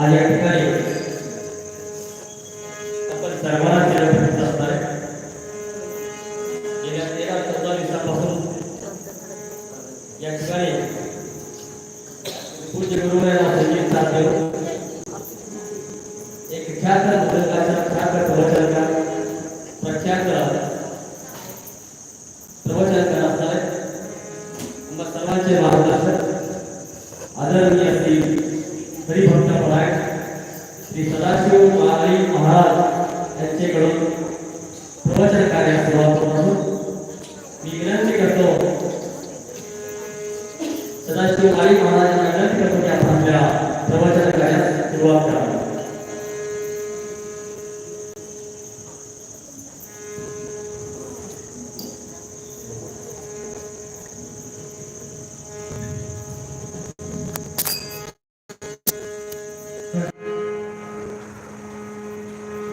आज या ठिकाणी आपण सर्वांना चिरपरिचित असणार आहे. गेल्या तेरा चौदा दिवसापासून या ठिकाणी पूज्य गुरु संगीत साथ एक ख्यात मृदंगाचा ख्यात प्रवचनकार प्रख्यात प्रवचनकार असणार आहे. मग सर्वांचे सदाशिव महाराई महाराज यांच्याकडून प्रवचन कार्य सुरुवात होत मी विनंती करतो सदाशिव माळी महाराजांना विनंती करतो की आपण आपल्या प्रवचन कार्यास सुरुवात करावी.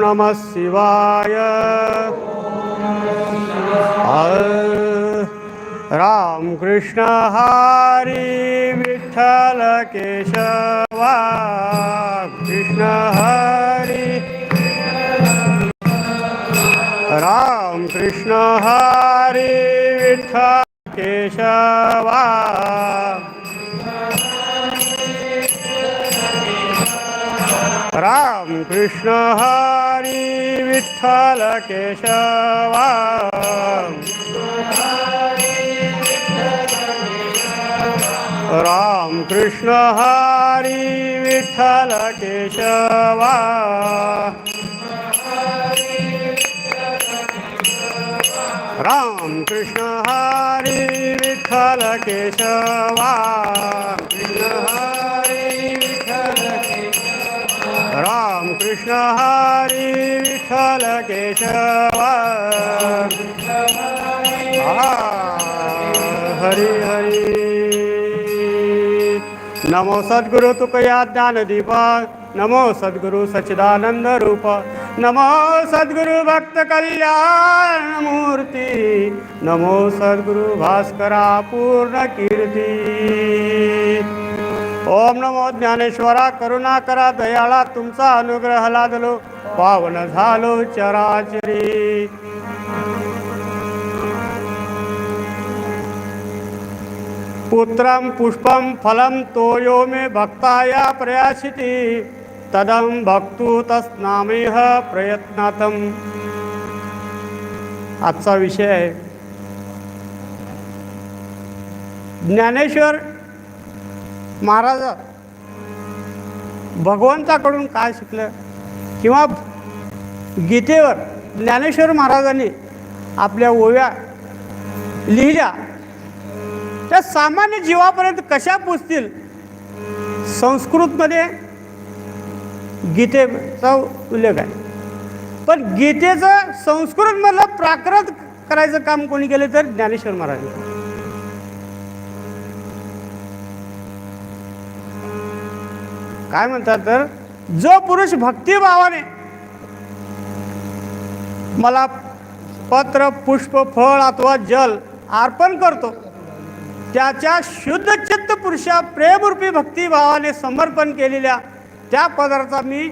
नमः शिवाय। रामकृष्ण हरी विठ्ठल केशवा। कृष्ण हरी। रामकृष्ण हरी विठ्ठल केशवा। राम कृष्ण हरी विठ्ठल केशवा राम कृष्ण हरी विठ्ठल केशवा राम कृष्ण हरी विठ्ठल केशवा राम कृष्ण हरी विठ्ठल केशवा। हरी हरी। नमो सद्गुरु तुकया ज्ञानदीप नमो सद्गुरु सच्चिदानंद रूप। नमो सद्गुरु भक्त कल्याण मूर्ती। नमो सद्गुरु भास्करा पूर्ण कीर्ती। ओम नमो ज्ञानेश्वरा करुणा करा दयाळा तुमचा अनुग्रह लादलो. पावन झालो चराचरी. पुत्रं पुष्पं फलं तोयो मे भक्ताया प्रयासिती तदं भक्तु तस्नामेह प्रयत्नातम आजचा विषय आहे. ज्ञानेश्वर महाराज भगवंताकडून काय शिकलं? किंवा गीतेवर ज्ञानेश्वर महाराजांनी आपल्या ओव्या लिहिल्या त्या सामान्य जीवापर्यंत कशा पोचतील? संस्कृतमध्ये गीतेचा उल्लेख आहे. पण गीतेचं संस्कृतमधलं प्राकृत करायचं काम कोणी केलं तर ज्ञानेश्वर महाराजांनी काय म्हणतात तर जो पुरुष भक्तिभावाने मला पत्र पुष्प फळ अथवा जल अर्पण करतो त्याच्या शुद्ध चित्त पुरुषा प्रेमरूपी भक्तिभावाने समर्पण केलेल्या त्या पदार्था मी